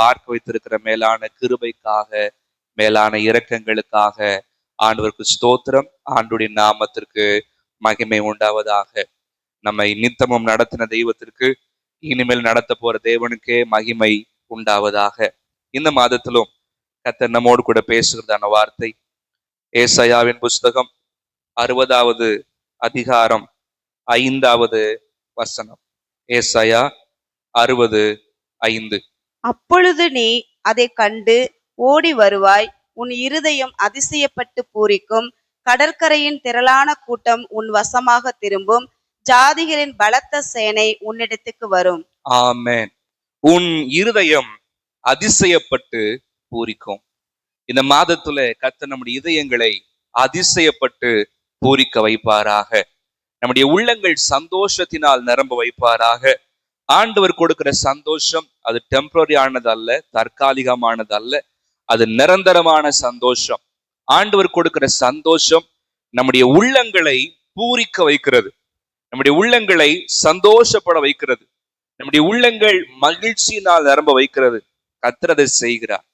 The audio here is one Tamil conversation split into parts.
பார்க்க வைத்திருக்கிற மேலான கிருபைக்காக மேலான இரக்கங்களுக்காக ஆண்டவருக்கு ஸ்தோத்திரம். ஆண்டுடைய நாமத்திற்கு மகிமை உண்டாவதாக. நம்மை நித்தமும் நடத்தின தெய்வத்திற்கு இனிமேல் நடத்த போற தேவனுக்கே மகிமை உண்டாவதாக. இந்த மாதத்திலும் கர்த்தர் நம்மோடு கூட பேசுகிறதான வார்த்தை. ஏசையாவின் புஸ்தகம் அறுபதாவது அதிகாரம் ஐந்தாவது வசனம். ஏசையா அறுபது ஐந்து. அப்பொழுது நீ அதை கண்டு ஓடி வருவாய். உன் இருதயம் அதிசயப்பட்டு பூரிக்கும். கடற்கரையின் திரளான கூட்டம் உன் வசமாக திரும்பும். ஜாதிகளின் பலத்த சேனை உன்னிடத்துக்கு வரும். ஆமென். உன் இருதயம் அதிசயப்பட்டு பூரிக்கும். இந்த மாதத்துல கத்த நம்முடைய இதயங்களை அதிசயப்பட்டு பூரிக்க வைப்பாராக. நம்முடைய உள்ளங்கள் சந்தோஷத்தினால் நிரம்ப வைப்பாராக. ஆண்டவர் கொடுக்கிற சந்தோஷம் அது டெம்பரரி ஆனது அல்ல தற்காலிகமானது அல்ல அது நிரந்தரமான சந்தோஷம். ஆண்டவர் கொடுக்கிற சந்தோஷம் நம்முடைய உள்ளங்களை பூரிக்க வைக்கிறது. நம்முடைய உள்ளங்களை சந்தோஷப்பட வைக்கிறது. நம்முடைய உள்ளங்கள் மகிழ்ச்சியினால் நிரம்ப வைக்கிறது. கத்திரதை செய்கிறார்.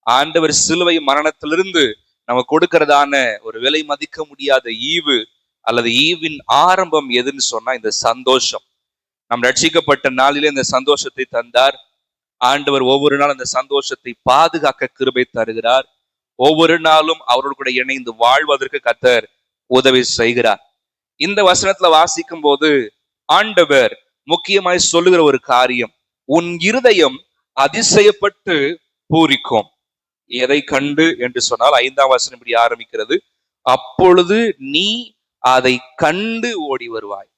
ஆண்டவர் சிலுவை மரணத்திலிருந்து நம்ம கொடுக்கிறதான ஒரு விலை மதிக்க முடியாத ஈவு அல்லது ஈவின் ஆரம்பம் எதுன்னு சொன்னா இந்த சந்தோஷம். நம் ரட்சிக்கப்பட்ட நாளிலே இந்த சந்தோஷத்தை தந்தார். ஆண்டவர் ஒவ்வொரு நாள் அந்த சந்தோஷத்தை பாதுகாக்க கிருபை தருகிறார். ஒவ்வொரு நாளும் அவரோடு கூட இணைந்து வாழ்வதற்கு கத்தர் உதவி செய்கிறார். இந்த வசனத்துல வாசிக்கும் போது ஆண்டவர் முக்கியமாய் சொல்லுகிற ஒரு காரியம் உன் இருதயம் அதிசயப்பட்டு பூரிக்கும். எதை கண்டு என்று சொன்னால் ஐந்தாம் வசனம் இப்படி ஆரம்பிக்கிறது அப்பொழுது நீ அதை கண்டு ஓடி வருவாய்.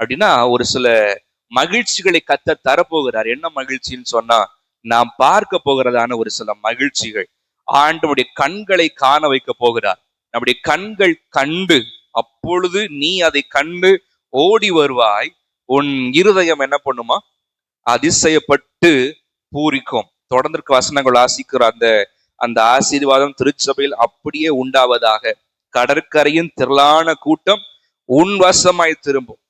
அப்படின்னா ஒரு சில மகிழ்ச்சிகளை கத்த தரப்போகிறார். என்ன மகிழ்ச்சின்னு சொன்னா நாம் பார்க்க போகிறதான ஒரு சில மகிழ்ச்சிகள். ஆண்டவருடைய கண்களை காண வைக்க போகிறார். நம்முடைய கண்கள் கண்டு அப்பொழுது நீ அதை கண்டு ஓடி வருவாய் உன் இருதயம் என்ன பண்ணுமா? அதிசயப்பட்டு பூரிக்கும். தொடர்ந்து வசனங்கள் ஆசிக்கிற அந்த அந்த ஆசீர்வாதம் திருச்சபையில் அப்படியே உண்டாவதாக. கடற்கரையின் திரளான கூட்டம் உன் வசமாய் திரும்பும்.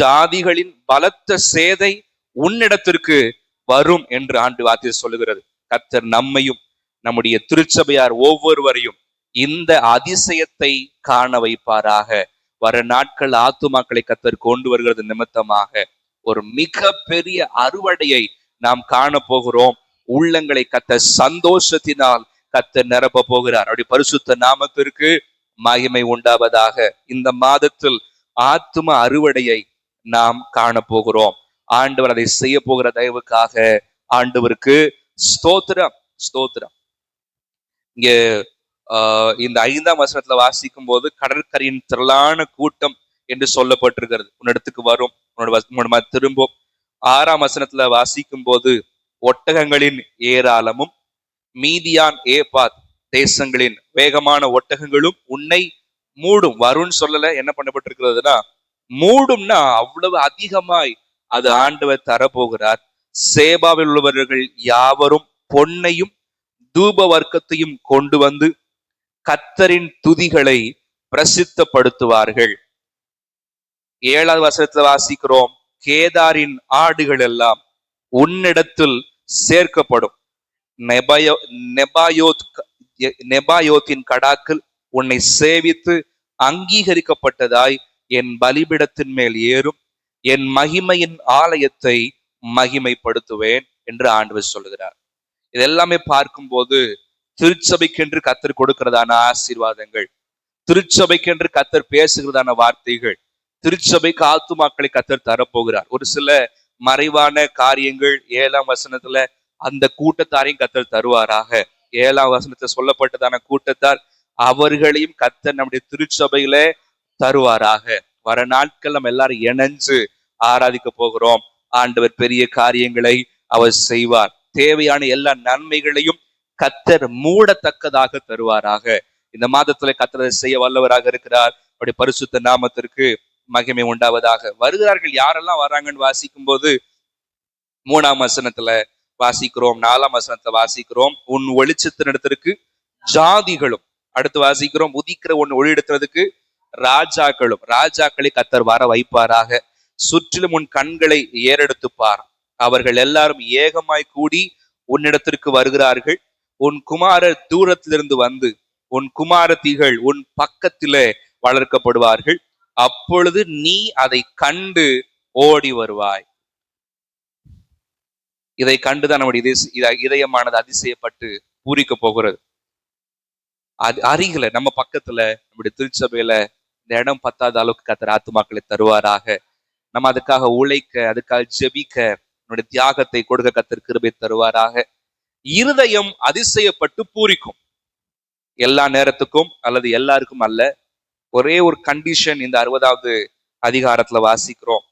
ஜாதிகளின் பலத்த சேதை உன்னிடத்திற்கு வரும் என்று ஆண்டு வார்த்தை சொல்லுகிறது. கர்த்தர் நம்மையும் நம்முடைய திருச்சபையார் ஒவ்வொருவரையும் இந்த அதிசயத்தை காண வைப்பாராக. வர நாட்கள் ஆத்துமாக்களை கத்தர் கொண்டு வருகிறது நிமித்தமாக. ஒரு மிக பெரிய அறுவடையை நாம் காண போகிறோம். உள்ளங்களை கத்த சந்தோஷத்தினால் கத்த நிரப்ப போகிறார். அப்படி பரிசுத்த நாமத்திற்கு மகிமை உண்டாவதாக. இந்த மாதத்தில் ஆத்தும அறுவடையை நாம் காண போகிறோம் ஆண்டவர் அதை செய்ய போகிற தயவுக்காக ஆண்டவருக்கு ஸ்தோத்திரம் ஸ்தோத்திரம். இங்க ஆஹ் இந்த ஐந்தாம் வசனத்துல வாசிக்கும் போது கடற்கரையின் திரளான கூட்டம் என்று சொல்லப்பட்டிருக்கிறது. உன்னிடத்துக்கு வரும் உன்னோட உன்னோட திரும்பும். ஆறாம் வசனத்துல வாசிக்கும் போது ஒட்டகங்களின் ஏராளமும் மீதியான் ஏபாத் தேசங்களின் வேகமான ஒட்டகங்களும் உன்னை மூடும். வரும்னு சொல்லல என்ன பண்ணப்பட்டிருக்கிறதுனா மூடும்னா அவ்வளவு அதிகமாய் அது ஆண்டவர் தரப்போகிறார். சேபாவில் உள்ளவர்கள் யாவரும் பொன்னையும் தூப வர்க்கத்தையும் கொண்டு வந்து கத்தரின் துதிகளை பிரசித்தப்படுத்துவார்கள். ஏழாவது வசனத்துல வாசிக்கிறோம் கேதாரின் ஆடுகள் எல்லாம் உன்னிடத்தில் சேர்க்கப்படும். நெபயோ நெபாயோத் நெபாயோத்தின் கடாக்கள் உன்னை சேவித்து அங்கீகரிக்கப்பட்டதாய் என் பலிபிடத்தின் மேல் ஏறும் என் மகிமையின் ஆலயத்தை மகிமைப்படுத்துவேன் என்று ஆண்டவர் சொல்லுகிறார். இதெல்லாமே பார்க்கும்போது திருச்சபைக்கென்று கத்தர் கொடுக்கிறதான ஆசீர்வாதங்கள் திருச்சபைக்கென்று கத்தர் பேசுகிறதான வார்த்தைகள் திருச்சபைக்கு ஆத்துமாக்களை கத்தர் தரப்போகிறார். ஒரு சில மறைவான காரியங்கள் ஏழாம் வசனத்துல அந்த கூட்டத்தாரையும் கத்தர் தருவாராக. ஏழாம் வசனத்துல சொல்லப்பட்டதான கூட்டத்தார் அவர்களையும் கத்தர் நம்முடைய திருச்சபையில தருவாராக. வர நாட்கள் நம்ம எல்லாரும் இணைஞ்சு ஆராதிக்க போகிறோம். ஆண்டவர் பெரிய காரியங்களை அவர் செய்வார். தேவையான எல்லா நன்மைகளையும் கத்தர் மூடத்தக்கதாக தருவாராக. இந்த மாதத்துல கத்தர் செய்ய வல்லவராக இருக்கிறார். அப்படி பரிசுத்த நாமத்திற்கு மகிமை உண்டாவதாக. வருகிறார்கள் யாரெல்லாம் வர்றாங்கன்னு வாசிக்கும் போது மூணாம் வசனத்துல வாசிக்கிறோம் நாலாம் வசனத்தை வாசிக்கிறோம். உன் வெளிச்சத்தினிடத்திற்கு ஜாதிகளும் அடுத்து வாசிக்கிறோம் உதிக்கிற ஒன்று ஒளி எடுக்கிறதுக்கு ராஜாக்களும் ராஜாக்களை கத்தர் வர வைப்பாராக. சுற்றிலும் உன் கண்களை ஏறெடுத்துப்பார். அவர்கள் எல்லாரும் ஏகமாய் கூடி உன்னிடத்திற்கு வருகிறார்கள். உன் குமாரர் தூரத்திலிருந்து வந்து உன் குமாரத்திகள் உன் பக்கத்திலே வளர்க்கப்படுவார்கள். அப்பொழுது நீ அதை கண்டு ஓடி வருவாய். இதை கண்டுதான் நம்முடைய இதயமானது அதிசயப்பட்டு பூரிக்க போகிறது. அது அருகில நம்ம பக்கத்துல நம்முடைய திருச்சபையில இந்த இடம் பத்தாத அளவுக்கு கத்தர் ஆத்துமாக்களை தருவாராக. நம்ம அதுக்காக உழைக்க அதுக்காக ஜெபிக்க என்னுடைய தியாகத்தை கொடுக்க கத்தர் கிருபை தருவாராக. இருதயம் அதிசயப்பட்டு பூரிக்கும். எல்லா நேரத்துக்கும் அல்லது எல்லாருக்கும் அல்ல ஒரே ஒரு கண்டிஷன் இந்த அறுபதாவது அதிகாரத்துல வாசிக்கிறோம்.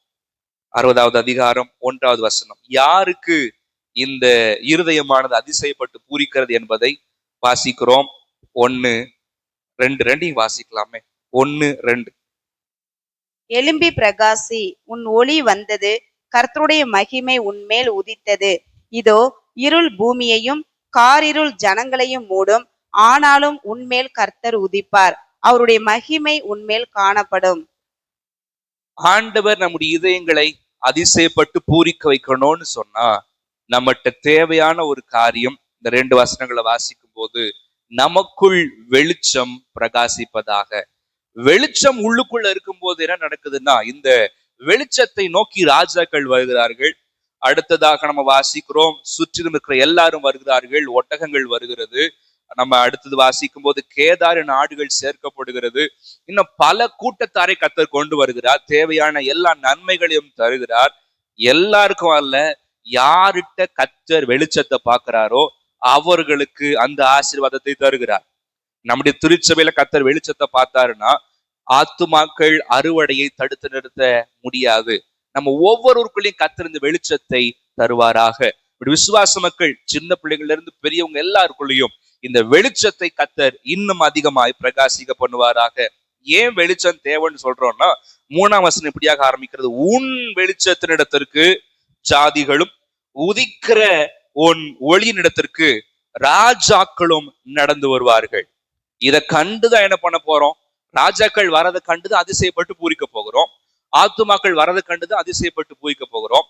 அறுபதாவது அதிகாரம் ஒன்றாவது வசனம். யாருக்கு இந்த இருதயமானது அதிசயப்பட்டு பூரிக்கிறது என்பதை வாசிக்கிறோம். ஒன்னு ரெண்டு ரெண்டையும் வாசிக்கலாமே. ஒன்னு ரெண்டு. எலும்பி பிரகாசி உன் ஒளி வந்தது. கர்த்தருடைய மகிமை உன்மேல் உதித்தது. இதோ இருள் பூமியையும் காரிருள் ஜனங்களையும் மூடும். ஆனாலும் உன்மேல் கர்த்தர் உதிப்பார். அவருடைய மகிமை உன்மேல் காணப்படும். ஆண்டவர் நம்முடைய இதயங்களை அதிசயப்பட்டு பூரிக்க வைக்கணும்னு சொன்னா நம்மகிட்ட தேவையான ஒரு காரியம் இந்த ரெண்டு வசனங்களை வாசிக்கும் போது நமக்குள் வெளிச்சம் பிரகாசிப்பதாக. வெளிச்சம் உள்ளுக்குள்ள இருக்கும்போது என்ன நடக்குதுன்னா இந்த வெளிச்சத்தை நோக்கி ராஜாக்கள் வருகிறார்கள். அடுத்ததாக நம்ம வாசிக்கிறோம் சுற்றிலும் இருக்கிற எல்லாரும் வருகிறார்கள் ஒட்டகங்கள் வருகிறது. நம்ம அடுத்தது வாசிக்கும் போது கேதாரின் ஆடுகள் சேர்க்கப்படுகிறது. இன்னும் பல கூட்டத்தாரை கத்தர் கொண்டு வருகிறார். தேவையான எல்லா நன்மைகளையும் தருகிறார். எல்லாருக்கும் அல்ல யார்கிட்ட கத்தர் வெளிச்சத்தை பார்க்கிறாரோ அவர்களுக்கு அந்த ஆசீர்வாதத்தை தருகிறார். நம்முடைய திருச்சபையில கத்தர் வெளிச்சத்தை பார்த்தாருன்னா ஆத்துமாக்கள் அறுவடையை தடுத்து நிறுத்த முடியாது. நம்ம ஒவ்வொருவருக்குள்ளேயும் கத்திருந்து வெளிச்சத்தை தருவாராக. இப்படி விசுவாச மக்கள் சின்ன பிள்ளைகள்ல இருந்து பெரியவங்க எல்லாருக்குள்ளேயும் இந்த வெளிச்சத்தை கத்தர் இன்னும் அதிகமாய் பிரகாசிக்க பண்ணுவாராக. ஏன் வெளிச்சம் தேவைன்னு சொல்றோம்னா மூணாம் வசனம் இப்படியாக ஆரம்பிக்கிறது. உன் வெளிச்சத்தினிடத்திற்கு ஜாதிகளும் உதிக்கிற உன் ஒளியினிடத்திற்கு ராஜாக்களும் நடந்து வருவார்கள். இத கண்டுதான் என்ன பண்ண போறோம்? ராஜாக்கள் வரதை கண்டுதான் அதிசயப்பட்டு பூரிக்க போகிறோம். ஆத்துமாக்கள் வரதை கண்டுதான் அதிசயப்பட்டு பூரிக்க போகிறோம்.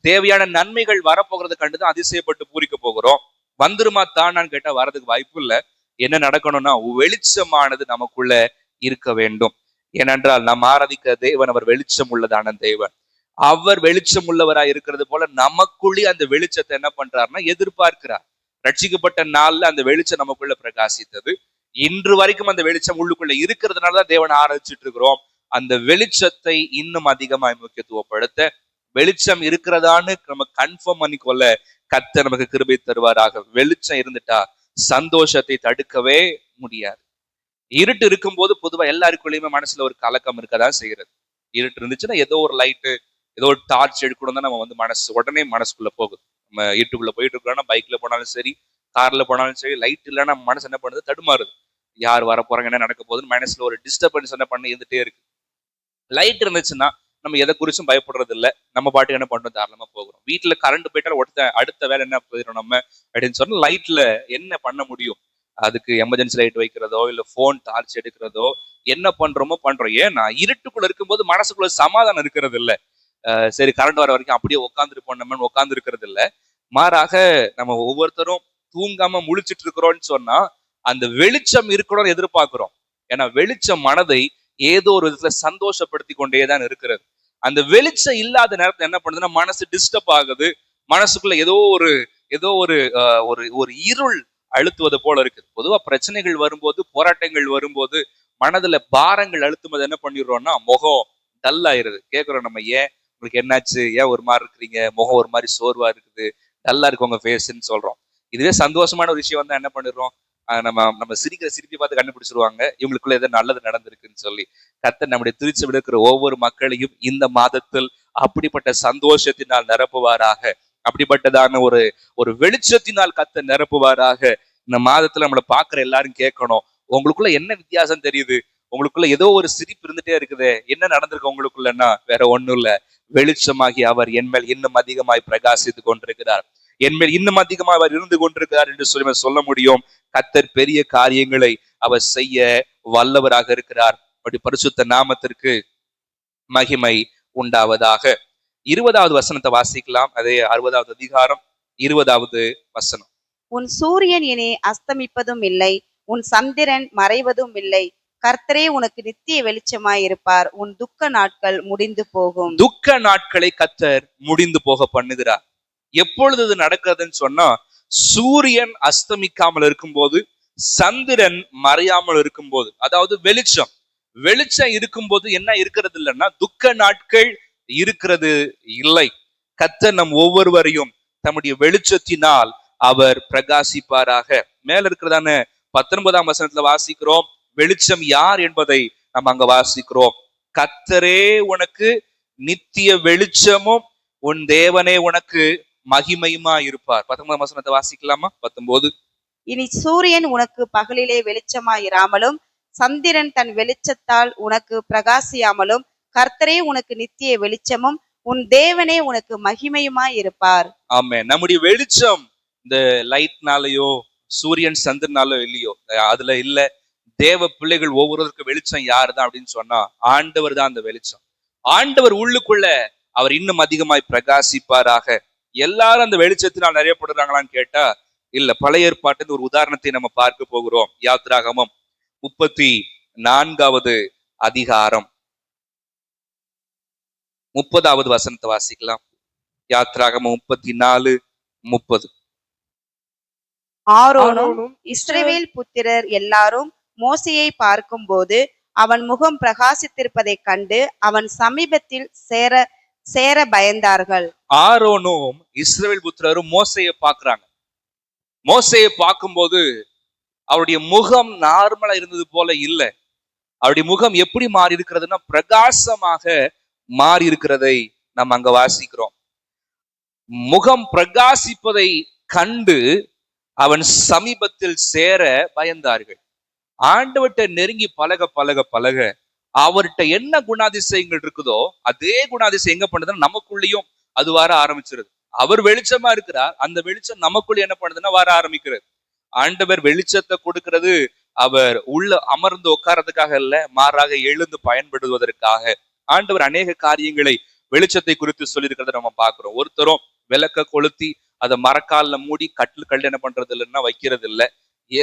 தேவையான நன்மைகள் வரப்போகிறத கண்டுதான் அதிசயப்பட்டு பூரிக்க போகிறோம். வந்துருமா தானான்னு கேட்டா வரதுக்கு வாய்ப்பு இல்லை. என்ன நடக்கணும்னா வெளிச்சமானது நமக்குள்ள இருக்க வேண்டும். ஏனென்றால் நாம் ஆராதிக்க தேவன் அவர் வெளிச்சம் உள்ளதான தேவன். அவர் வெளிச்சம் உள்ளவரா இருக்கிறது போல நமக்குள்ளே அந்த வெளிச்சத்தை என்ன பண்றாருன்னா எதிர்பார்க்கிறார். ரட்சிக்கப்பட்ட நாள்ல அந்த வெளிச்சம் நமக்குள்ள பிரகாசித்தது. இன்று வரைக்கும் அந்த வெளிச்சம் உள்ளுக்குள்ள இருக்கிறதுனாலதான் தேவனை ஆராய்ச்சிட்டு இருக்கிறோம் அந்த வெளிச்சத்தை இன்னும் அதிகமாய் முக்கியத்துவப்படுத்த வெளிச்சம் இருக்கிறதான்னு நம்ம கன்ஃபார்ம் பண்ணிக்கொள்ள கத்த நமக்கு கிருபை தருவாராக. வெளிச்சம் இருந்துட்டா சந்தோஷத்தை தடுக்கவே முடியாது. இருட்டு இருக்கும்போது பொதுவா எல்லாருக்குள்ளயுமே மனசுல ஒரு கலக்கம் இருக்கதான் செய்யறது இருட்டு இருந்துச்சுன்னா ஏதோ ஒரு லைட்டு ஏதோ ஒரு டார்ச் எடுக்கணும் தான் நம்ம வந்து மனசு உடனே மனசுக்குள்ள போகுது. நம்ம இருட்டுக்குள்ள போயிட்டு இருக்கிறோம்னா பைக்ல போனாலும் சரி கார்ல போனாலும் சரி லைட் இல்லைன்னா மனசு என்ன பண்ணுது? தடுமாறுது. யார் வர போறாங்க என்ன நடக்க போகுதுன்னு மனசுல ஒரு டிஸ்டர்பன்ஸ் என்ன பண்ண இருந்துட்டே இருக்கு. லைட் இருந்துச்சுன்னா நம்ம எதை குறிச்சும் பயப்படுறது இல்ல. நம்ம பாட்டுக்கு என்ன பண்றோம்? தாராளமா போகிறோம். வீட்டுல கரண்ட் போயிட்டாலும் அடுத்த அடுத்த வேலை என்ன போயிடும் நம்ம? அப்படின்னு சொன்னா லைட்ல என்ன பண்ண முடியும்? அதுக்கு எமர்ஜென்சி லைட் வைக்கிறதோ இல்ல போன் டார்ச் எடுக்கிறதோ என்ன பண்றோமோ பண்றோம். ஏன்னா இருட்டுக்குள்ள இருக்கும்போது மனசுக்குள்ள சமாதானம் இருக்கிறது இல்ல. சரி கரண்ட் வர வரைக்கும் அப்படியே உட்காந்துருப்போம் நம்ம உட்காந்து இருக்கிறது இல்ல. மாறாக நம்ம ஒவ்வொருத்தரும் தூங்காம முழிச்சிட்டு இருக்கிறோம்னு சொன்னா அந்த வெளிச்சம் இருக்கணும்னு எதிர்பார்க்கிறோம். ஏன்னா வெளிச்சம் மனதை ஏதோ ஒரு விதத்துல சந்தோஷப்படுத்தி கொண்டே தான் இருக்கிறது. அந்த வெளிச்சம் இல்லாத நேரத்துல என்ன பண்ணுதுன்னா மனசு டிஸ்டர்ப் ஆகுது. மனசுக்குள்ள ஏதோ ஒரு ஏதோ ஒரு அஹ், ஒரு ஒரு இருள் அழுத்துவது போல இருக்குது. பொதுவா பிரச்சனைகள் வரும்போது போராட்டங்கள் வரும்போது மனதுல பாரங்கள் அழுத்தும் போது என்ன பண்ணிடுறோம்னா முகம் டல் ஆயிருது கேட்குறோம் நம்ம ஏன்? உங்களுக்கு என்னாச்சு? ஏன் ஒரு மாதிரி இருக்கிறீங்க? முகம் ஒரு மாதிரி சோர்வா இருக்குது. டல்லா இருக்கு உங்க ஃபேஸ்ன்னு சொல்றோம். இதுவே சந்தோஷமான ஒரு விஷயம் வந்து என்ன பண்ணிடுறோம்? ஆஹ் நம்ம நம்ம சிரிக்கிற சிரிப்பி பார்த்து கண்டுபிடிச்சிருவாங்க. இவங்களுக்குள்ள ஏதோ நல்லது நடந்திருக்குன்னு சொல்லி. கத்த நம்முடைய திருச்சி இருக்கிற ஒவ்வொரு மக்களையும் இந்த மாதத்தில் அப்படிப்பட்ட சந்தோஷத்தினால் நிரப்புவாராக. அப்படிப்பட்டதான ஒரு ஒரு வெளிச்சத்தினால் கத்த நிரப்புவாராக. இந்த மாதத்துல நம்மளை பாக்குற எல்லாரும் கேட்கணும். உங்களுக்குள்ள என்ன வித்தியாசம் தெரியுது? உங்களுக்குள்ள ஏதோ ஒரு சிரிப்பு இருந்துட்டே இருக்குதே. என்ன நடந்திருக்கு உங்களுக்குள்ளன்னா? வேற ஒண்ணும் இல்ல. வெளிச்சமாகி அவர் என் மேல் இன்னும் அதிகமாய் பிரகாசித்து கொண்டிருக்கிறார். என்மேல் இன்னும் அதிகமாக அவர் இருந்து கொண்டிருக்கிறார் என்று சொல்லி சொல்ல முடியும். கத்தர் பெரிய காரியங்களை அவர் செய்ய வல்லவராக இருக்கிறார். அப்படி பரிசுத்த நாமத்திற்கு மகிமை உண்டாவதாக. இருபதாவது வசனத்தை வாசிக்கலாம். அதே அறுபதாவது அதிகாரம் இருபதாவது வசனம். உன் சூரியன் இனி அஸ்தமிப்பதும் இல்லை உன் சந்திரன் மறைவதும் இல்லை. கர்த்தரே உனக்கு நித்திய வெளிச்சமாய் இருப்பார். உன் துக்க நாட்கள் முடிந்து போகும். துக்க நாட்களை கத்தர் முடிந்து போக பண்ணுகிறார். எப்பொழுது இது நடக்கிறதுன்னு சொன்னா சூரியன் அஸ்தமிக்காமல் இருக்கும்போது சந்திரன் மறையாமல் இருக்கும்போது அதாவது வெளிச்சம். வெளிச்சம் இருக்கும்போது என்ன இருக்கிறது இல்லைன்னா துக்க நாட்கள் இருக்கிறது இல்லை. கத்த நம் ஒவ்வொருவரையும் தம்முடைய வெளிச்சத்தினால் அவர் பிரகாசிப்பாராக. மேல இருக்கிறதான பத்தொன்பதாம் வசனத்துல வாசிக்கிறோம் வெளிச்சம் யார் என்பதை நம்ம அங்க வாசிக்கிறோம். கத்தரே உனக்கு நித்திய வெளிச்சமும் உன் தேவனே உனக்கு மகிமையுமா இருப்பார் பத்தொன்பதாம் வசனத்தை வாசிக்கலாமா? பத்தொன்பது. இனி சூரியன் உனக்கு பகலிலே வெளிச்சமாய் இராமலும் சந்திரன் தன் வெளிச்சத்தால் உனக்கு பிரகாசியாமலும் கர்த்தரே உனக்கு நித்திய வெளிச்சமும் உன் தேவனே உனக்கு மகிமையுமாய் இருப்பார் ஆமே நம்முடைய வெளிச்சம் இந்த லைட்னாலயோ சூரியன் சந்திரனாலோ இல்லையோ அதுல இல்ல. தேவ பிள்ளைகள் ஒவ்வொருவருக்கும் வெளிச்சம் யாரு தான் அப்படின்னு சொன்னா ஆண்டவர் தான் அந்த வெளிச்சம். ஆண்டவர் உள்ளுக்குள்ள அவர் இன்னும் அதிகமாய் பிரகாசிப்பாராக. எல்லாரும் அந்த வெளிச்சத்தினால் நிறையப்படுறாங்களான்னு கேட்டா இல்ல பழைய ஏற்பாட்டின் ஒரு உதாரணத்தை நம்ம பார்க்க போகிறோம். யாத்ராகமம் முப்பத்தி நான்காவது அதிகாரம். முப்பதாவது வசனத்தை வாசிக்கலாம். யாத்ராகமம் முப்பத்தி நாலு முப்பது. ஆரோனும் இஸ்ரவேல் புத்திரர் எல்லாரும் மோசையை பார்க்கும்போது அவன் முகம் பிரகாசித்திருப்பதைக் கண்டு அவன் சமீபத்தில் சேர சேர பயந்தார்கள். ஆரோனும் இஸ்ரேல் புத்திரரும் மோசையை பார்க்கறாங்க. மோசையை பார்க்கும்போது அவருடைய முகம் நார்மலா இருந்தது போல இல்ல. அவருடைய முகம் எப்படி மாறி இருக்கிறதுன்னா பிரகாசமாக மாறி இருக்கிறதை நம்ம அங்க வாசிக்கிறோம். முகம் பிரகாசிப்பதை கண்டு அவன் சமீபத்தில் சேர பயந்தார்கள். ஆண்டவட்ட நெருங்கி பழக பழக பழக அவர்கிட்ட என்ன குணாதிசயங்கள் இருக்குதோ அதே குணாதிசயம் எங்க பண்ணுதுன்னா நமக்குள்ளேயும் அது வர ஆரம்பிச்சிருது. அவர் வெளிச்சமா இருக்கிறார். அந்த வெளிச்சம் நமக்குள்ள என்ன பண்ணுதுன்னா வர ஆரம்பிக்கிறது. ஆண்டவர் வெளிச்சத்தை கொடுக்கிறது அவர் உள்ள அமர்ந்து உட்கார்றதுக்காக இல்ல மாறாக எழுந்து பயன்படுவதற்காக. ஆண்டவர் அநேக காரியங்களை வெளிச்சத்தை குறித்து சொல்லியிருக்கிறத நம்ம பாக்குறோம் ஒருத்தரும் விளக்க கொளுத்தி அதை மரக்கால மூடி கட்டில் கல் என்ன பண்றது இல்லைன்னா வைக்கிறது இல்ல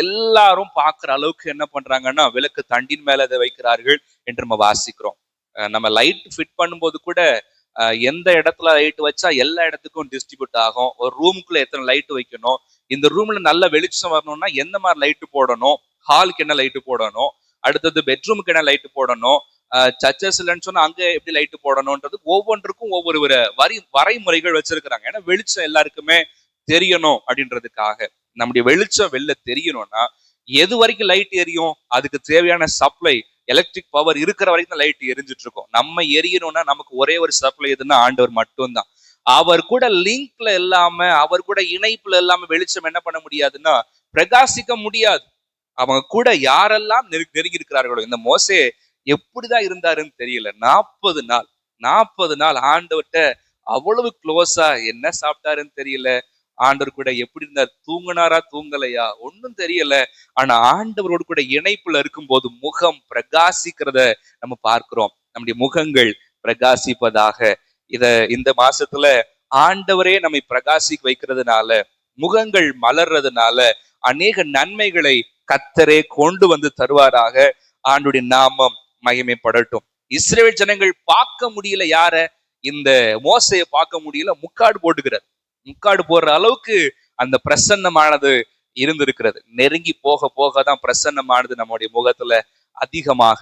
எல்லாரும் பார்க்குற அளவுக்கு என்ன பண்றாங்கன்னா விளக்கு தண்டின் மேல அதை வைக்கிறார்கள் என்று நம்ம வாசிக்கிறோம். நம்ம லைட் ஃபிட் பண்ணும்போது கூட எந்த இடத்துல லைட் வச்சா எல்லா இடத்துக்கும் டிஸ்ட்ரிபியூட் ஆகும். ஒரு ரூமுக்குள்ள எத்தனை லைட் வைக்கணும்? இந்த ரூம்ல நல்ல வெளிச்சம் வரணும்னா எந்த மாதிரி லைட்டு போடணும்? ஹாலுக்கு என்ன லைட்டு போடணும்? அடுத்தது பெட்ரூமுக்கு என்ன லைட்டு போடணும்? சர்ச்சஸ் இல்லைன்னு சொன்னா அங்க எப்படி லைட்டு போடணும்ன்றது ஒவ்வொன்றுக்கும் ஒவ்வொரு ஒரு வரி வரைமுறைகள் வச்சிருக்கிறாங்க. ஏன்னா வெளிச்சம் எல்லாருக்குமே தெரியணும் அப்படின்றதுக்காக. நம்முடைய வெளிச்சம் வெளில தெரியணும்னா எது வரைக்கும் லைட் எரியும்? அதுக்கு தேவையான சப்ளை எலக்ட்ரிக் பவர் இருக்கிற வரைக்கும் லைட் எரிஞ்சிட்டு இருக்கும் நம்ம எரியணும்னா நமக்கு ஒரே ஒரு சப்ளை எதுன்னா ஆண்டவர் மட்டும்தான். அவர் கூட லிங்க்ல இல்லாம அவர் கூட இணைப்புல இல்லாம வெளிச்சம் என்ன பண்ண முடியாதுன்னா பிரகாசிக்க முடியாது. அவங்க கூட யாரெல்லாம் நெரு நெருங்கி இருக்கிறார்களோ இந்த மோசே எப்படிதான் இருந்தாருன்னு தெரியல. நாற்பது நாள் நாற்பது நாள் ஆண்டவர்கிட்ட அவ்வளவு க்ளோஸா என்ன சாப்பிட்டாருன்னு தெரியல. ஆண்டவர் கூட எப்படி இருந்தார்? தூங்குனாரா? தூங்கலையா? ஒன்றும் தெரியல. ஆனா ஆண்டவரோடு கூட இணைப்புல இருக்கும்போது முகம் பிரகாசிக்கிறத நம்ம பார்க்கிறோம். நம்முடைய முகங்கள் பிரகாசிப்பதாக. இத இந்த மாசத்துல ஆண்டவரே நம்மை பிரகாசிக்க வைக்கிறதுனால முகங்கள் மலர்றதுனால அநேக நன்மைகளை கத்தரே கொண்டு வந்து தருவாராக. ஆண்டுடைய நாமம் மகிமைப்படட்டும். இஸ்ரேல் ஜனங்கள் பார்க்க முடியல யார? இந்த மோசையை பார்க்க முடியல. முக்காடு போட்டுக்கிறார். முக்காடு போடுற அளவுக்கு அந்த பிரசன்னமானது இருந்திருக்கிறது. நெருங்கி போக போக தான் பிரசன்னமானது நம்முடைய முகத்துல அதிகமாக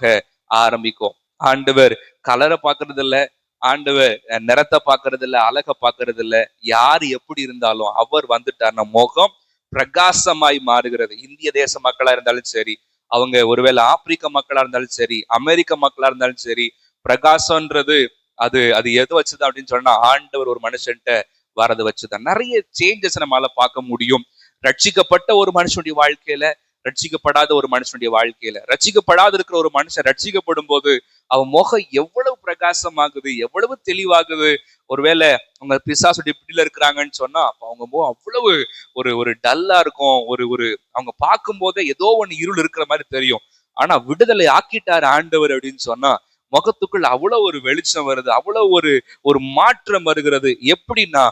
ஆரம்பிக்கும். ஆண்டவர் கலரை பார்க்கறது இல்ல ஆண்டவர் நிறத்தை பார்க்கறது இல்ல அழக பார்க்கறது இல்ல யார் எப்படி இருந்தாலும் அவர் வந்துட்டார்னா முகம் பிரகாசமாய் மாறுகிறது. இந்திய தேச மக்களா இருந்தாலும் சரி அவங்க ஒருவேளை ஆப்பிரிக்க மக்களா இருந்தாலும் சரி அமெரிக்க மக்களா இருந்தாலும் சரி பிரகாசம்ன்றது அது அது எது வச்சுதான் அப்படின்னு சொன்னா ஆண்டவர் ஒரு மனுஷன்ட்ட வரது வச்சுதான். நிறைய சேஞ்சஸ் நம்மளால பார்க்க முடியும். ரட்சிக்கப்பட்ட ஒரு மனுஷனுடைய வாழ்க்கையில ரட்சிக்கப்படாத ஒரு மனுஷனுடைய வாழ்க்கையில ரட்சிக்கப்படாத இருக்கிற ஒரு மனுஷன் ரட்சிக்கப்படும் போது அவன் முகம் எவ்வளவு பிரகாசமாகுது எவ்வளவு தெளிவாகுது. ஒருவேளை அவங்க பிசாசுடைய பிடியில இருக்கிறாங்கன்னு சொன்னா அப்ப அவங்க முகம் அவ்வளவு ஒரு ஒரு டல்லா இருக்கும். ஒரு ஒரு அவங்க பார்க்கும் போதே ஏதோ ஒண்ணு இருள் இருக்கிற மாதிரி தெரியும். ஆனா விடுதலை ஆக்கிட்டார் ஆண்டவர் அப்படின்னு சொன்னா முகத்துக்குள்ள அவ்வளவு ஒரு வெளிச்சம் வருது அவ்வளவு ஒரு ஒரு மாற்றம் வருகிறது. எப்படின்னா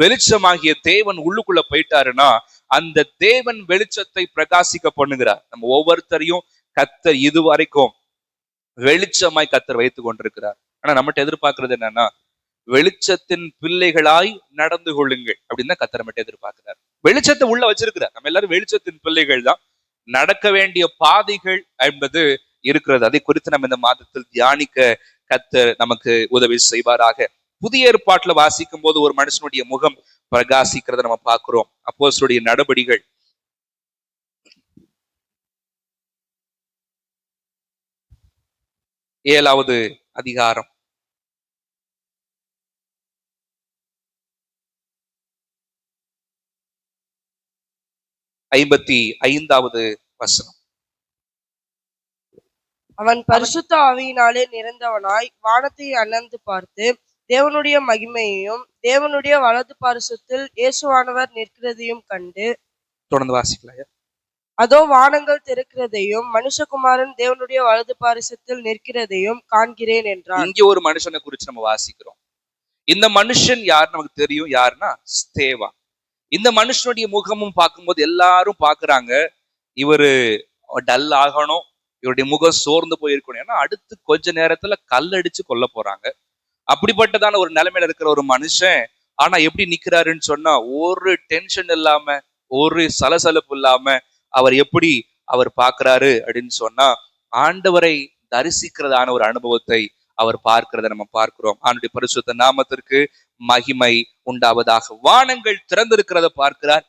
வெளிச்சமாகிய தேவன் உள்ளுக்குள்ள போயிட்டாருன்னா அந்த தேவன் வெளிச்சத்தை பிரகாசிக்க பண்ணுகிறார். நம்ம ஒவ்வொருத்தரையும் கத்தர் இதுவரைக்கும் வெளிச்சமாய் கத்தர் வைத்துக் கொண்டிருக்கிறார். ஆனா நம்மகிட்ட எதிர்பார்க்கறது என்னன்னா வெளிச்சத்தின் பிள்ளைகளாய் நடந்து கொள்ளுங்கள் அப்படின்னு தான் கத்தர் மட்டும் எதிர்பார்க்கிறார். வெளிச்சத்தை உள்ள வச்சிருக்கிறார். நம்ம எல்லாரும் வெளிச்சத்தின் பிள்ளைகள் தான். நடக்க வேண்டிய பாதைகள் என்பது இருக்கிறது. அதை குறித்து நம்ம இந்த மாதத்தில் தியானிக்க கத்தர் நமக்கு உதவி செய்வாராக. புதிய ஏற்பாட்டுல வாசிக்கும் போது ஒரு மனுஷனுடைய முகம் பிரகாசிக்கிறத நம்ம பார்க்கிறோம். அப்போஸ்தலருடைய நடபடிகள். ஏழாவது அதிகாரம். ஐம்பத்தி ஐந்தாவது வசனம். அவன் பரிசுத்த ஆவியினாலே நிறைந்தவனாய் வானத்தை அண்ணந்து பார்த்து தேவனுடைய மகிமையையும் தேவனுடைய வலது பாரிசத்தில் இயேசுவானவர் நிற்கிறதையும் கண்டு தொடர்ந்து வாசிக்கலாம் அதோ வானங்கள் திறக்கிறதையும் மனுஷகுமாரன் தேவனுடைய வலது பாரிசத்தில் நிற்கிறதையும் காண்கிறேன் என்றான் இங்க ஒரு மனுஷனை குறிச்சு நம்ம வாசிக்கிறோம். இந்த மனுஷன் யார் நமக்கு தெரியும்? யாருன்னா ஸ்தேவா. இந்த மனுஷனுடைய முகமும் பார்க்கும்போது எல்லாரும் பாக்குறாங்க இவரு டல் ஆகணும் இவருடைய முகம் சோர்ந்து போயிருக்கணும். ஏன்னா அடுத்து கொஞ்ச நேரத்துல கல்லடிச்சு கொல்ல போறாங்க. அப்படிப்பட்டதான ஒரு நிலைமையில இருக்கிற ஒரு மனுஷன் ஆனா எப்படி நிக்கிறாருன்னு சொன்னா ஒரு டென்ஷன் இல்லாம ஒரு சலசலப்பு இல்லாம அவர் எப்படி அவர் பார்க்கிறாரு அப்படின்னு சொன்னா ஆண்டவரை தரிசிக்கிறதான ஒரு அனுபவத்தை அவர் பார்க்கிறத நம்ம பார்க்கிறோம். ஆண்டுடைய பரிசுத்த நாமத்திற்கு மகிமை உண்டாவதாக. வானங்கள் திறந்திருக்கிறத பார்க்கிறார்.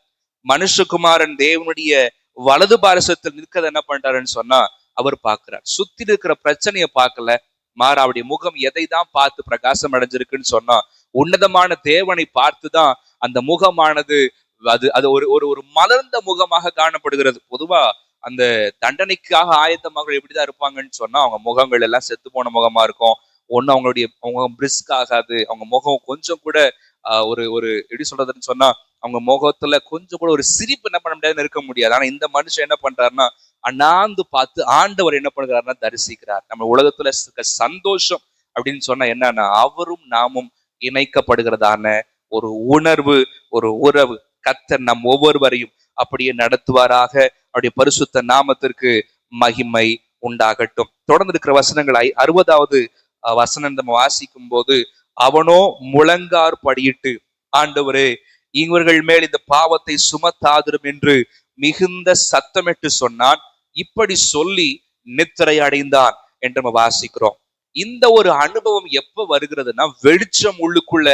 மனுஷகுமாரன் தேவனுடைய வலது பாரசத்தில் நிற்கிறத என்ன பண்றாருன்னு சொன்னா அவர் பார்க்கிறார். சுத்தி இருக்கிற பிரச்சனையை பார்க்கல. மாறா அவருடைய முகம் எதை தான் பார்த்து பிரகாசம் அடைஞ்சிருக்குன்னு சொன்னா உன்னதமான தேவனை பார்த்து தான் அந்த முகமானது அது அது ஒரு ஒரு ஒரு மலர்ந்த முகமாக காணப்படுகிறது. பொதுவா அந்த தண்டனைக்காக ஆயத்தமாக எப்படிதான் இருப்பாங்கன்னு சொன்னா அவங்க முகங்கள் எல்லாம் செத்து போன முகமா இருக்கும். ஒன்னு அவங்களுடைய அவங்க பிரிஸ்க் ஆகாது. அவங்க முகம் கொஞ்சம் கூட ஒரு ஒரு எப்படி சொல்றதுன்னு சொன்னா அவங்க முகத்துல கொஞ்சம் கூட ஒரு சிரிப்பு என்ன பண்ண முடியாதுன்னு இருக்க முடியாது. ஆனா இந்த மனுஷன் என்ன பண்றாருன்னா அண்ணாந்து பார்த்து ஆண்டவர் என்ன பண்ணுறாருன்னா தரிசிக்கிறார். நம்ம உலகத்துல இருக்க சந்தோஷம் அப்படின்னு சொன்னா என்னன்னா அவரும் நாமும் இணைக்கப்படுகிறதான ஒரு உணர்வு ஒரு உறவு. கத்தர் நம் ஒவ்வொருவரையும் அப்படியே நடத்துவாராக. அவருடைய பரிசுத்த நாமத்திற்கு மகிமை உண்டாகட்டும். தொடர்ந்து இருக்கிற வசனங்கள் ஐ- அறுபதாவது வசனம் நம்ம வாசிக்கும் போது அவனோ முழங்கார் படியிட்டு ஆண்டவரே இவர்கள் மேல் இந்த பாவத்தை சுமத்தாதிரும் என்று மிகுந்த சத்தமிட்டு சொன்னான். இப்படி சொல்லி நித்திரை அடைந்தான் என்று நம்ம வாசிக்கிறோம். இந்த ஒரு அனுபவம் எப்ப வருகிறதுனா வெளிச்சம் உள்ளுக்குள்ள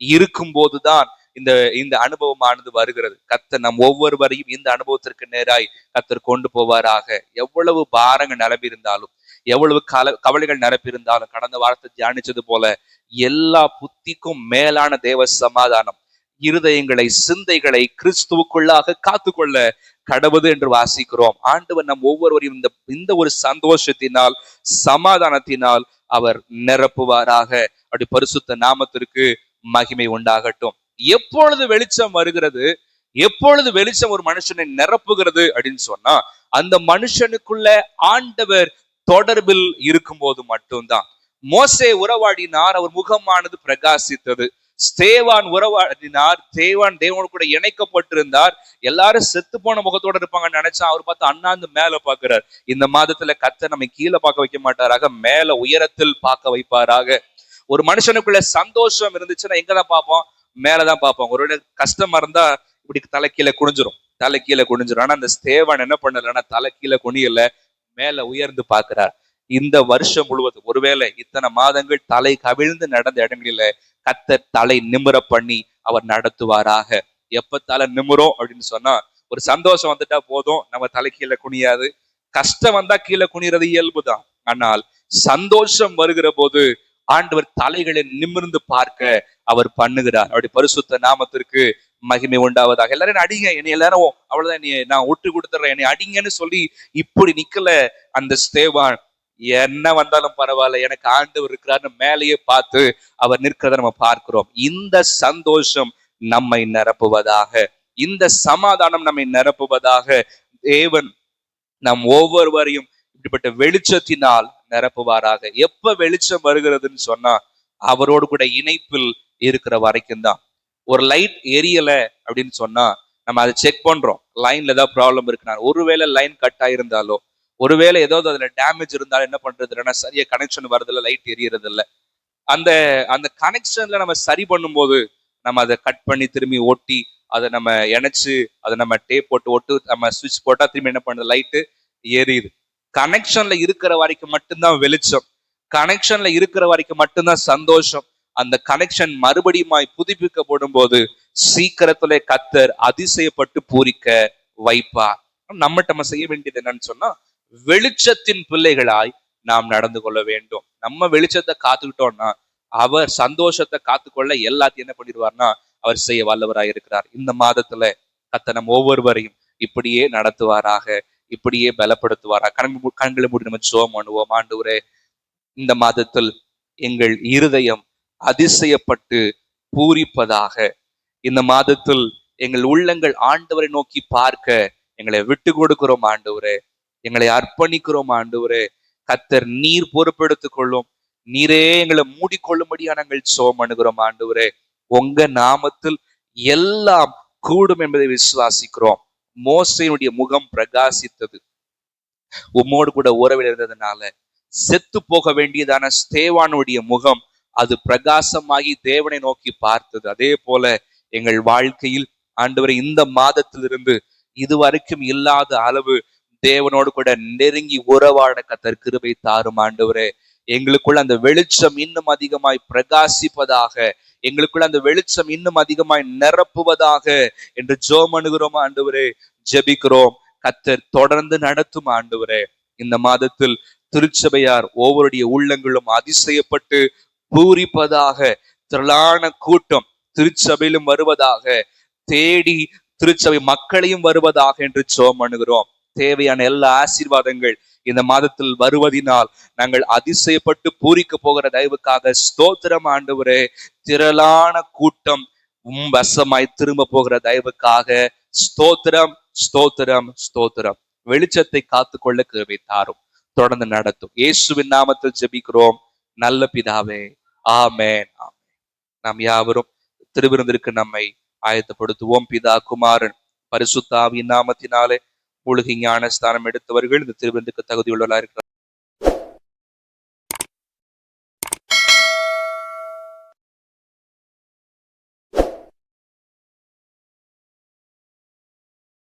இருக்கும் போதுதான் இந்த இந்த அனுபவமானது வருகிறது. கத்தர் நம் ஒவ்வொருவரையும் இந்த அனுபவத்திற்கு நேராய் கத்தர் கொண்டு போவாராக. எவ்வளவு பாரங்கள் நிரம்பியிருந்தாலும் எவ்வளவு கல கவலைகள் நிரப்பியிருந்தாலும் கடந்த வாரத்தை தியானிச்சது போல எல்லா புத்திக்கும் மேலான தேவ சமாதானம் இருதயங்களை சிந்தைகளை கிறிஸ்துவுக்குள்ளாக காத்துக்கொள்ள கடவுது என்று வாசிக்கிறோம். ஆண்டவர் நம் ஒவ்வொருவரையும் இந்த இந்த ஒரு சந்தோஷத்தினால் சமாதானத்தினால் அவர் நிரப்புவாராக. அப்படி பரிசுத்த நாமத்திற்கு மகிமை உண்டாகட்டும். எப்பொழுது வெளிச்சம் வருகிறது எப்பொழுது வெளிச்சம் ஒரு மனுஷனை நிரப்புகிறது அப்படின்னு சொன்னா அந்த மனுஷனுக்குள்ள ஆண்டவர் தொடர்பில் இருக்கும்போது மட்டும்தான். மோசே உறவாடினார் அவர் முகமானது பிரகாசித்தது. ஸ்தேவான் உறவாடினார். தேவான் தேவனோடு கூட இணைக்கப்பட்டிருந்தார். எல்லாரும் செத்து போன முகத்தோட இருப்பாங்கன்னு நினைச்சா அவர் பார்த்து அண்ணாந்து மேல பாக்குறார் இந்த மாதத்துல கத்த நம்ம கீழே பார்க்க வைக்க மாட்டாராக மேல உயரத்தில் பார்க்க வைப்பாராக. ஒரு மனுஷனுக்குள்ள சந்தோஷம் இருந்துச்சுன்னா எங்கதான் பார்ப்போம்? மேலதான் பார்ப்போம். ஒரு கஷ்டமா இருந்தா இப்படி தலை கீழே குனிஞ்சிரும். தலை கீழே குனிஞ்சிரும். ஆனா அந்த ஸ்தேவான் என்ன பண்ணலன்னா தலை கீழே குனியல மேல உயர்ந்து பாக்குறார் இந்த வருஷம் முழுவதும் ஒருவேளை இத்தனை மாதங்கள் தலை கவிழ்ந்து நடந்த இடங்களில கத்தர் தலை நிமிர பண்ணி அவர் நடத்துவாராக. எப்ப தலை நிமிரும் அப்படின்னு சொன்னா ஒரு சந்தோஷம் வந்துட்டா போதும் நம்ம தலை கீழே குனியாது. கஷ்டம் வந்தா கீழே குனிறது இயல்புதான். ஆனால் சந்தோஷம் வருகிற போது ஆண்டவர் தலைகளை நிமிர்ந்து பார்க்க அவர் பண்ணுகிறார். அவருடைய பரிசுத்த நாமத்திற்கு மகிமை உண்டாவதாக. எல்லாரும் அடிங்க என்னை எல்லாரும் அவ்வளவுதான் என்னை நான் விட்டு கொடுத்துறேன் என்னை அடிங்கன்னு சொல்லி இப்படி நிக்கல அந்த ஸ்தேவான். என்ன வந்தாலும் பரவாயில்ல. எனக்கு ஆண்டவர் இருக்கிறார்னு மேலேயே பார்த்து அவர் நிற்கிறத நம்ம பார்க்கிறோம். இந்த சந்தோஷம் நம்மை நிரப்புவதாக இந்த சமாதானம் நம்மை நிரப்புவதாக தேவன் நம் ஒவ்வொருவரையும் இப்படிப்பட்ட வெளிச்சத்தினால் நிரப்புவாராக. எப்ப வெளிச்சம் வருகிறதுன்னு சொன்னா அவரோடு கூட இணைப்பில் இருக்கிற வரைக்கும் தான். ஒரு லைட் எரியல அப்படின்னு சொன்னா நம்ம அதை செக் பண்றோம். லைன்ல ஏதாவது ப்ராப்ளம் இருக்குன்னா ஒருவேளை லைன் கட் ஆயிருந்தாலோ ஒருவேளை ஏதாவது அதுல டேமேஜ் இருந்தாலும் என்ன பண்றது இல்லைன்னா சரியா கனெக்ஷன் வரதில்ல லைட் எரியறது இல்லை அந்த அந்த கனெக்ஷன்ல நம்ம சரி பண்ணும்போது நம்ம அதை கட் பண்ணி திரும்பி ஒட்டி அதை நம்ம இணைச்சு அதை நம்ம டேப் போட்டு ஒட்டு நம்ம சுவிட்ச் போட்டா திரும்பி என்ன பண்ணுது? லைட்டு எரியுது. கனெக்ஷன்ல இருக்கிற வரைக்கும் மட்டும்தான் வெளிச்சம். கனெக்ஷன்ல இருக்கிற வரைக்கும் மட்டும்தான் சந்தோஷம். அந்த கனெக்ஷன் மறுபடியுமாய் புதுப்பிக்கப்படும் போது சீக்கிரத்துல கத்தர் அதிசயப்பட்டு பூரிக்க வைப்பார். நம்மகிட்ட நம்ம செய்ய வேண்டியது என்னன்னு சொன்னா வெளிச்சத்தின் பிள்ளைகளாய் நாம் நடந்து கொள்ள வேண்டும். நம்ம வெளிச்சத்தை காத்துக்கிட்டோம்னா அவர் சந்தோஷத்தை காத்துக்கொள்ள எல்லாத்தையும் என்ன பண்ணிடுவார்னா அவர் செய்ய வல்லவராய் இருக்கிறார். இந்த மாதத்துல கத்தனம் ஒவ்வொருவரையும் இப்படியே நடத்துவாராக இப்படியே பலப்படுத்துவாரா. கண் கண்களை மூடி நம்ம சோம் பண்ணுவோம். ஆண்டவரே இந்த மாதத்தில் எங்கள் இருதயம் அதிசயப்பட்டு பூரிப்பதாக இந்த மாதத்தில் எங்கள் உள்ளங்கள் ஆண்டவரை நோக்கி பார்க்க எங்களை விட்டு கொடுக்கிறோம் ஆண்டவரே. எங்களை அர்ப்பணிக்கிறோம் ஆண்டவரே. கத்தர் நீர் பொறுப்பெடுத்துக் கொள்ளும். நீரே எங்களை மூடிக்கொள்ளும்படியா நாங்கள் சோம் அணுகிறோம் ஆண்டவரே. உங்க நாமத்தில் எல்லாம் கூடும் என்பதை விசுவாசிக்கிறோம். மோசையினுடைய முகம் பிரகாசித்தது. உம்மோடு கூட உறவில் இருந்ததுனால செத்து போக வேண்டியதான ஸ்தேவானுடைய முகம் அது பிரகாசமாகி தேவனை நோக்கி பார்த்தது. அதே போல எங்கள் வாழ்க்கையில் ஆண்டவரை இந்த மாதத்திலிருந்து இதுவரைக்கும் இல்லாத அளவு தேவனோடு கூட நெருங்கி உறவாட கத்தர் கிருபை தாரும் ஆண்டவரே. எங்களுக்குள்ள அந்த வெளிச்சம் இன்னும் அதிகமாய் பிரகாசிப்பதாக எங்களுக்குள்ள அந்த வெளிச்சம் இன்னும் அதிகமாய் நிரப்புவதாக என்று ஜோம் அணுகிறோம் ஆண்டவரே. ஜெபிக்கிறோம். கத்தர் தொடர்ந்து நடத்தும் ஆண்டவரே. இந்த மாதத்தில் திருச்சபையார் ஒவ்வொருடைய உள்ளங்களும் அதிசயப்பட்டு பூரிப்பதாக திரளான கூட்டம் திருச்சபையிலும் வருவதாக தேடி திருச்சபை மக்களையும் வருவதாக என்று ஜோம் அணுகிறோம் தேவையான எல்லா ஆசீர்வாதங்கள் இந்த மாதத்தில் வருவதினால் நாங்கள் அதிசயப்பட்டு பூரிக்க போகிற தயவுக்காக ஸ்தோத்திரம் ஆண்டவரே. திரளான கூட்டம் உம் வசமாய் திரும்ப போகிற தயவுக்காக ஸ்தோத்திரம் ஸ்தோத்திரம் ஸ்தோத்திரம். வெளிச்சத்தை காத்துக்கொள்ள கிருபை தாரும். தொடர்ந்து நடத்தும். இயேசுவின் நாமத்தில் ஜெபிக்கிறோம். நல்ல பிதாவே. ஆமேன் ஆமே நாம் யாவரும் திருவிருந்திற்கு நம்மை ஆயத்தப்படுத்துவோம். பிதா குமாரன் பரிசுத்தாவின் நாமத்தினாலே முழுகி ஞான ஸ்தானம் எடுத்தவர்கள் இந்த திருவிருந்துக்கு தகுதியுள்ளவர்களாக இருக்கிறார்